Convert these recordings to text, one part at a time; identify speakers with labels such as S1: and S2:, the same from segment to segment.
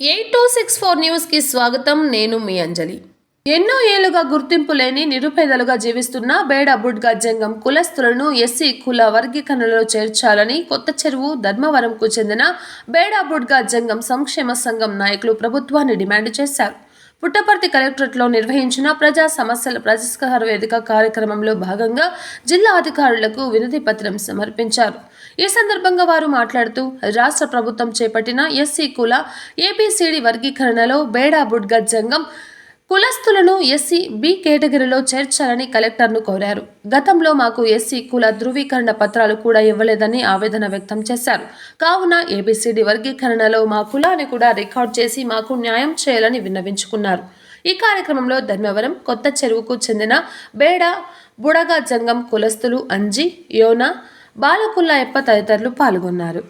S1: Eight two six four న్యూస్కి స్వాగతం. నేను మీ అంజలి. ఎన్నో ఏళ్ళుగా గుర్తింపు లేని నిరుపేదలుగా జీవిస్తున్న బేడ బుడ్గా జంగం కులస్తులను ఎస్సీ కుల వర్గీకరణలో చేర్చాలని కొత్త చెరువు ధర్మవరంకు చెందిన బేడా బుడ్గా జంగం సంక్షేమ సంఘం నాయకులు ప్రభుత్వాన్ని డిమాండ్ చేశారు. పుట్టపర్తి కలెక్టరేట్లో నిర్వహించిన ప్రజా సమస్యల ప్రజస్కార వేదిక కార్యక్రమంలో భాగంగా జిల్లా అధికారులకు వినతి పత్రం సమర్పించారు. ఈ సందర్భంగా వారు మాట్లాడుతూ రాష్ట్ర ప్రభుత్వం చేపట్టిన ఎస్సీ కుల ఏపీసీడీ వర్గీకరణలో బేడా బుడ్గా జంగం కులస్తులను ఎస్సీ బి కేటగిరీలో చేర్చాలని కలెక్టర్ను కోరారు. గతంలో మాకు ఎస్సీ కుల ధృవీకరణ పత్రాలు కూడా ఇవ్వలేదని ఆవేదన వ్యక్తం చేశారు. కావున ఏబిసిడి వర్గీకరణలో మా కులాన్ని కూడా రికార్డ్ చేసి మాకు న్యాయం చేయాలని విన్నవించుకున్నారు. ఈ కార్యక్రమంలో ధర్మవరం కొత్త చెరువుకు చెందిన బేడ బుడగా జంగం కులస్తులు అంజి యోన బాలకుల్లాయప్ప తదితరులు పాల్గొన్నారు.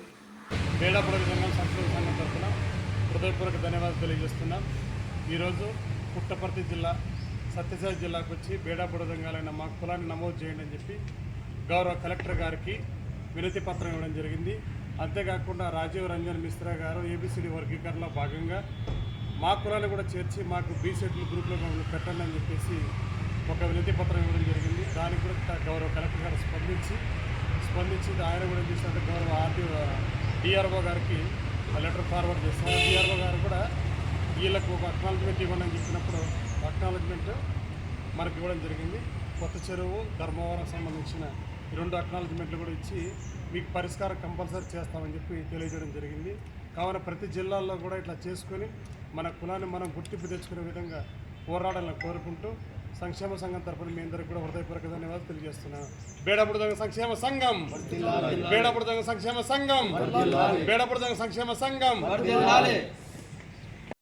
S2: హృదయపూర్వక ధన్యవాదాలు తెలియజేస్తున్నాం. ఈరోజు పుట్టపర్తి జిల్లా సత్యసాయి జిల్లాకు వచ్చి బేడాపుర సంఘాలైన మా కులాన్ని నమోదు చేయండి అని చెప్పి గౌరవ కలెక్టర్ గారికి వినతి పత్రం ఇవ్వడం జరిగింది. అంతేకాకుండా రాజీవ్ రంజన్ మిశ్రా గారు ఏబిసిడి వర్గీకరణలో భాగంగా మా కులాన్ని కూడా చేర్చి మాకు బీ షెడ్యూల్ గ్రూప్లో మమ్మల్ని పెట్టండి అని చెప్పేసి ఒక వినతి పత్రం ఇవ్వడం జరిగింది. దానికి కూడా గౌరవ కలెక్టర్ గారు స్పందించి స్పందించి ఆయన కూడా ఏం చేసినట్టు గౌరవ ఆర్టీ డిఆర్ఓ గారికి ఆ లెటర్ ఫార్వర్డ్ చేస్తాం డిఆర్ఓ గారు కూడా వీళ్ళకు ఒక అక్నాలజ్మెంట్ ఇవ్వండి అని చెప్పినప్పుడు అక్నాలజ్మెంట్ మనకి ఇవ్వడం జరిగింది. కొత్త చెరువు ధర్మవరం సంబంధించిన ఈ రెండు అక్నాలజ్మెంట్లు కూడా ఇచ్చి మీకు పరిష్కారం కంపల్సరీ చేస్తామని చెప్పి తెలియజేయడం జరిగింది. కావున ప్రతి జిల్లాల్లో కూడా ఇట్లా చేసుకొని మన కులాన్ని మనం గుర్తింపు తెచ్చుకునే విధంగా పోరాడాలని కోరుకుంటూ సంక్షేమ సంఘం తరపున మీ అందరికీ కూడా హృదయపూర్వక ధన్యవాదాలు తెలియజేస్తున్నాను బేడపుడుదంగ సంక్షేమ సంఘం. బేడపుడుదంగ సంక్షేమ సంఘం. బేడపుడుదంగ సంక్షేమ సంఘం.